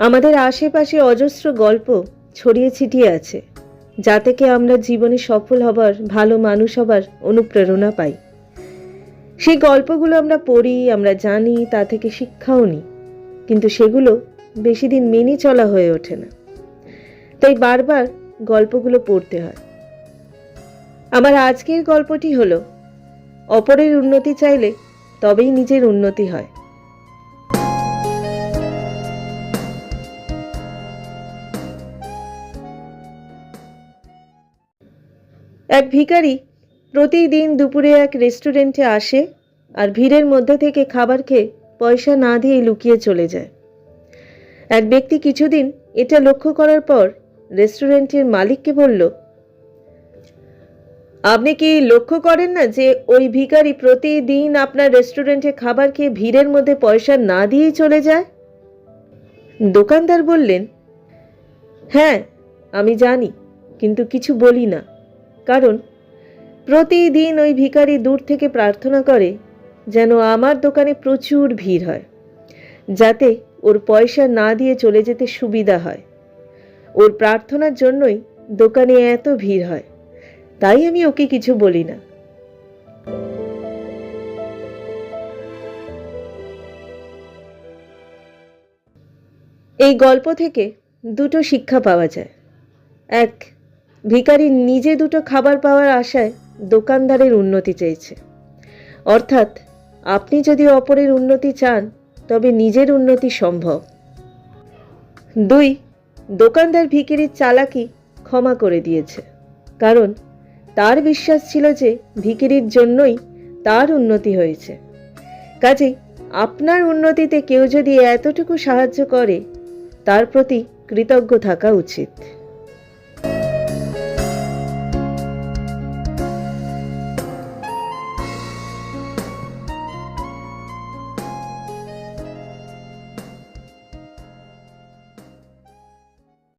আমাদের আশেপাশে অজস্র গল্প ছড়িয়ে ছিটিয়ে আছে যা থেকে আমরা জীবনে সফল হবার, ভালো মানুষ হবার অনুপ্রেরণা পাই। সেই গল্পগুলো আমরা পড়ি, আমরা জানি, তা থেকে শিক্ষাও নিই, কিন্তু সেগুলো বেশি দিন মেনে চলা হয়ে ওঠে না। তাই বারবার গল্পগুলো পড়তে হয়। আমার আজকের গল্পটি হলো, অপরের উন্নতি চাইলে তবেই নিজের উন্নতি হয়। এক ভিখারি প্রতিদিন দুপুরে এক রেস্টুরেন্টে আসে আর ভিড়ের মধ্যে থেকে খাবার খেয়ে পয়সা না দিয়ে লুকিয়ে চলে যায়। এক ব্যক্তি কিছুদিন এটা লক্ষ্য করার পর রেস্টুরেন্টের মালিককে বলল, আপনি কি লক্ষ্য করেন না যে ওই ভিখারি প্রতিদিন আপনার রেস্টুরেন্টে খাবার খেয়ে ভিড়ের মধ্যে পয়সা না দিয়েই চলে যায়? দোকানদার বললেন হ্যাঁ আমি জানি, কিন্তু কিছু বলি না। কারণ প্রতিদিন ওই ভিখারি দূর থেকে প্রার্থনা করে যেন আমার দোকানে প্রচুর ভিড় হয়, যাতে ওর পয়সা না দিয়ে চলে যেতে সুবিধা হয়। ওর প্রার্থনার জন্যই দোকানে এত ভিড় হয়, তাই আমি ওকে কিছু বলি না। এই গল্প থেকে দুটো শিক্ষা পাওয়া যায়। এক ভিখারি নিজে দুটো খাবার পাওয়ার আশায় দোকানদারের উন্নতি চেয়েছে। অর্থাৎ, আপনি যদি অপরের উন্নতি চান, তবে নিজের উন্নতি সম্ভব। দুই, দোকানদার ভিখিরির চালাকি ক্ষমা করে দিয়েছে। কারণ, তার বিশ্বাস ছিল যে ভিখিরির জন্যই তার উন্নতি হয়েছে। কাজেই, আপনার উন্নতিতে কেউ যদি এতটুকু সাহায্য করে, তার প্রতি কৃতজ্ঞ থাকা উচিত।